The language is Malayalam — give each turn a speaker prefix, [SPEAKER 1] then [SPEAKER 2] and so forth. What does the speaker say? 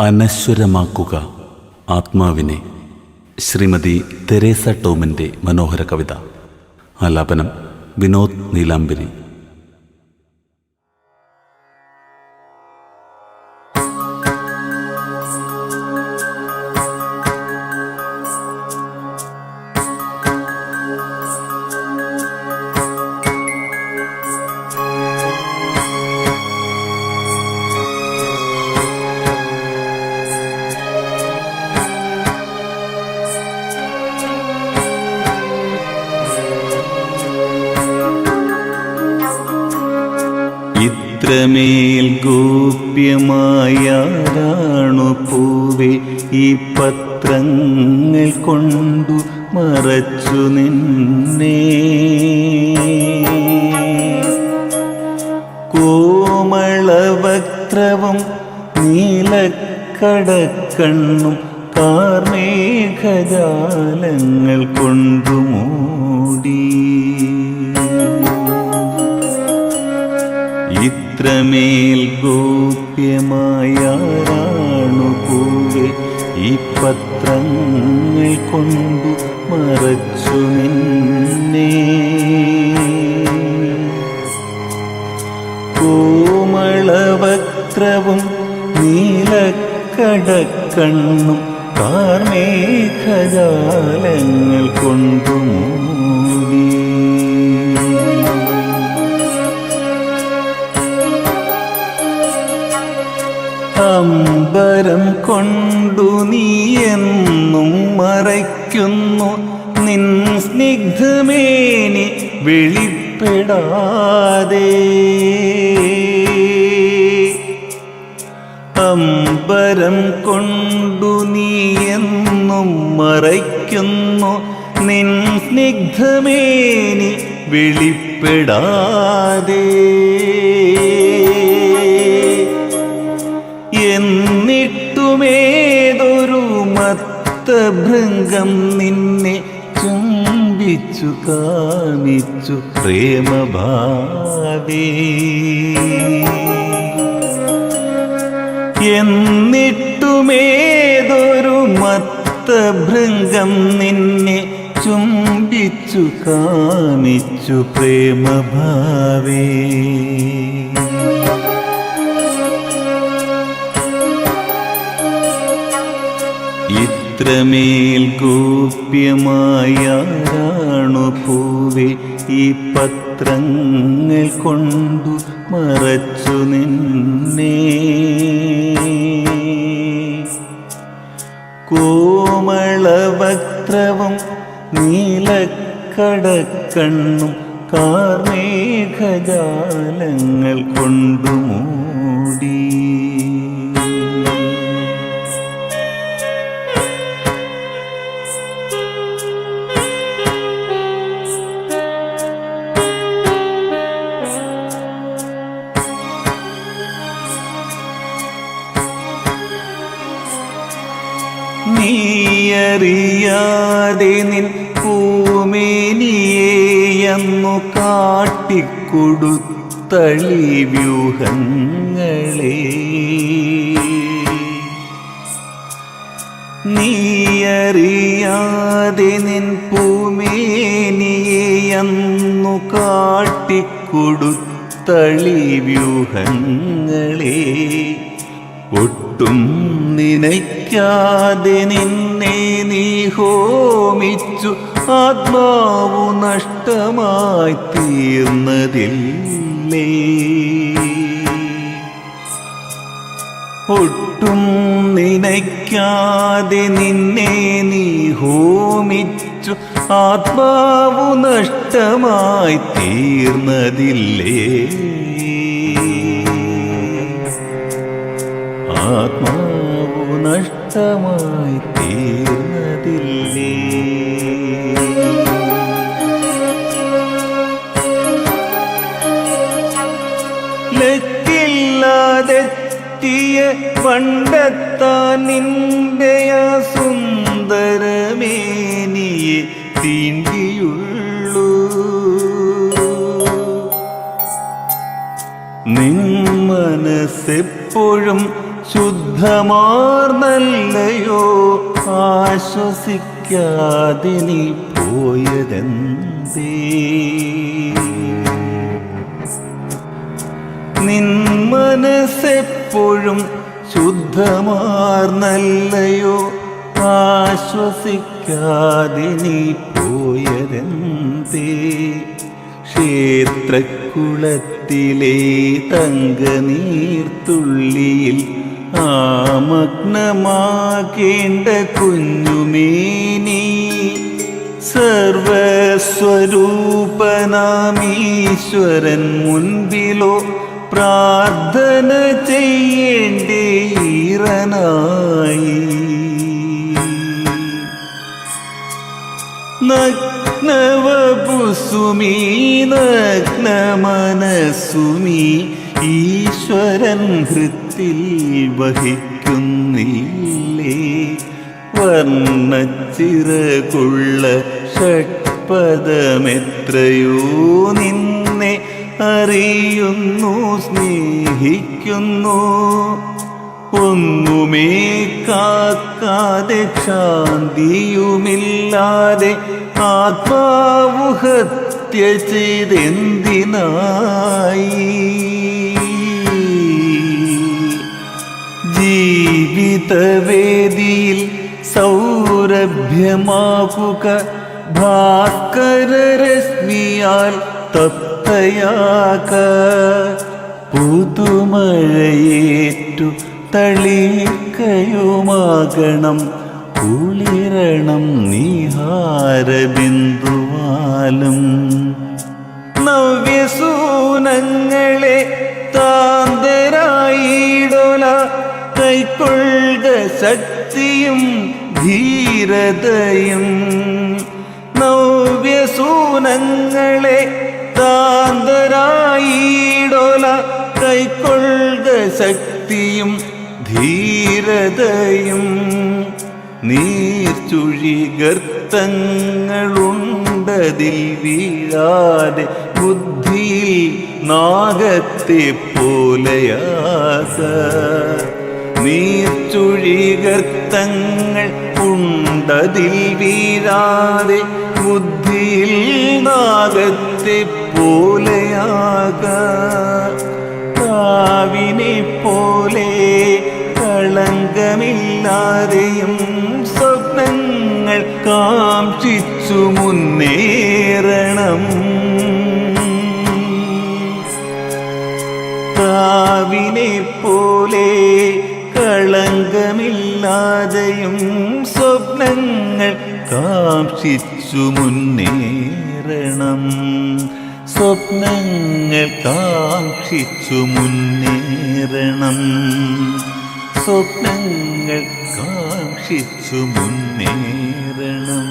[SPEAKER 1] അനശ്വരമാക്കുക ആത്മാവിനെ. ശ്രീമതി തെരേസ ടോമിന്റെ മനോഹര കവിത. ആലാപനം വിനോദ് നീലാംബരി. ഇത്രമേൽ ഗോപ്യമായാണു പൂവെ ഈ പത്രങ്ങൾ കൊണ്ടു മറച്ചു നിന്നെ. കോമളവക്രവും നീലക്കടക്കണ്ണും കാർമേഘജാലങ്ങൾ കൊണ്ടു മൂടി. ഇത്രമേൽ ഗോപ്യമായാണു പൂവെ ഈ പത്രങ്ങൾ കൊണ്ടു മറച്ചു നിന്നെ. കോമളവക്രവും നീലക്കടക്കണ്ണും കാർമേഘജാലങ്ങൾ കൊണ്ടു അമ്പരം കൊണ്ടു നീ എന്നും മറയ്ക്കുന്നു. നിൻ സ്നിഗ്ധമേനി വെളിപ്പെടാതെ. അമ്പരം കൊണ്ടു നീ എന്നും മറയ്ക്കുന്നു. നിൻ സ്നിഗ്ധമേനി വെളിപ്പെടാതെ. മത്തഭൃംഗം നിന്നെ ചുംബിച്ചു കാണിച്ചു പ്രേമഭാവേ. എന്നിട്ടുമേതൊരു മത്തഭൃംഗം നിന്നെ ചുംബിച്ചു കാണിച്ചു പ്രേമഭാവേ. ഇത്രമേൽ ഗോപ്യമായാണു പൂവെ ഈ പത്രങ്ങൾ കൊണ്ടു മറച്ചു നിന്നെ. കോമളവക്രവും നീലക്കടക്കണ്ണും കാർമേഘജാലങ്ങൾ കൊണ്ടു നീയറിയാതെ നിൻ പൂമേനിയേയന്നു കാട്ടിക്കൊടുത്തളി വ്യൂഹങ്ങളെ. നീയറിയാതെ നിൻ പൂമേനിയേയന്നു കാട്ടിക്കൊടുത്തളി വ്യൂഹങ്ങളെ. ഒട്ടും നനയ്ക്കാതെ നിന്നെ നീ ഹോമിച്ചു. ആത്മാവു നഷ്ടമായി തീർന്നതില്ലേ? ഒട്ടും നിനയ്ക്കാതെ നിന്നെ നീ ഹോമിച്ചു. ആത്മാവു നഷ്ടമായി തീർന്നതില്ലേ? നഷ്ടമായി തീർന്നതില്ലേ? ലക്കില്ലാതെത്തിയ പണ്ടെത്താൻ നിന്റെ ആ സുന്ദരമേനിയെ തീണ്ടിയുള്ളൂ നിൻ മനസ്സെപ്പോഴും ശുദ്ധമാർന്നല്ലയോ ആശ്വസിക്കാതെ നീ പോയതെന്തേ? നിൻ മനസ്സെപ്പോഴും ശുദ്ധമാർന്നല്ലയോ? ആശ്വസിക്കാതെ നീ പോയതെന്തേ? ക്ഷേത്രക്കുളത്തിലെ തങ്കനീർത്തുള്ളിയിൽ ആമഗ്നമാകേണ്ട കുഞ്ഞുമേനി സർവസ്വരൂപനാമീശ്വരൻ മുൻപിലോ പ്രാർത്ഥന ചെയ്യേണ്ടേ ഈറനായി. നഗ്നവപുസുമീ നഗ്നമനസുമീ ഈശ്വരൻ ഹൃത്തിൽ വഹിക്കുന്നില്ലേ? വർണച്ചിറകുള്ള ഷഡ്പദമെത്രയോ നിന്നെ അറിയുന്നു സ്നേഹിക്കുന്നു. ഒന്നുമേ കാക്കാതെ ശാന്തിയുമില്ലാതെ ആത്മാവു ഹത്യ സൗരഭ്യമാകുക ഭാസ്കരരശ്മിയാൽ തപ്തയാക പുതുമഴയേറ്റു തളിക്കയുമാകണം കുളിരണം നീഹാരബിന്ദുവാലും. നവ്യസൂനങ്ങളെ താന്തരായിടൊല. കൈക്കൊള്ളുക ശക്തിയും ധീരതയും നവ്യസൂനങ്ങളെ താന്തരായിടൊല കൈക്കൊള്ളുക ശക്തിയും ധീരതയും നീർച്ചുഴി ഗർത്തങ്ങളുണ്ടതിൽ വീഴാതെ ബുദ്ധി നാഗത്തെ പോലെയാക. നീർച്ചുഴി ഗർത്തങ്ങൾ ഉണ്ടതിൽ വീഴാതെ ബുദ്ധിയിൽ നാഗത്തെ പോലെയാക. കാവിനെ പോലെ കളങ്കമില്ലാതെയും സ്വപ്നങ്ങൾ കാക്ഷിച്ചു മുന്നേറണം. കാവിനെ പോലെ കളങ്കമില്ലാതെയും സ്വപ്നങ്ങൾ കാക്ഷിച്ചു മുന്നേറണം. സ്വപ്നങ്ങൾ കാക്ഷിച്ചു മുന്നേറണം. സ്വപ്നങ്ങൾ കാക്ഷിച്ചു മുന്നേറണം.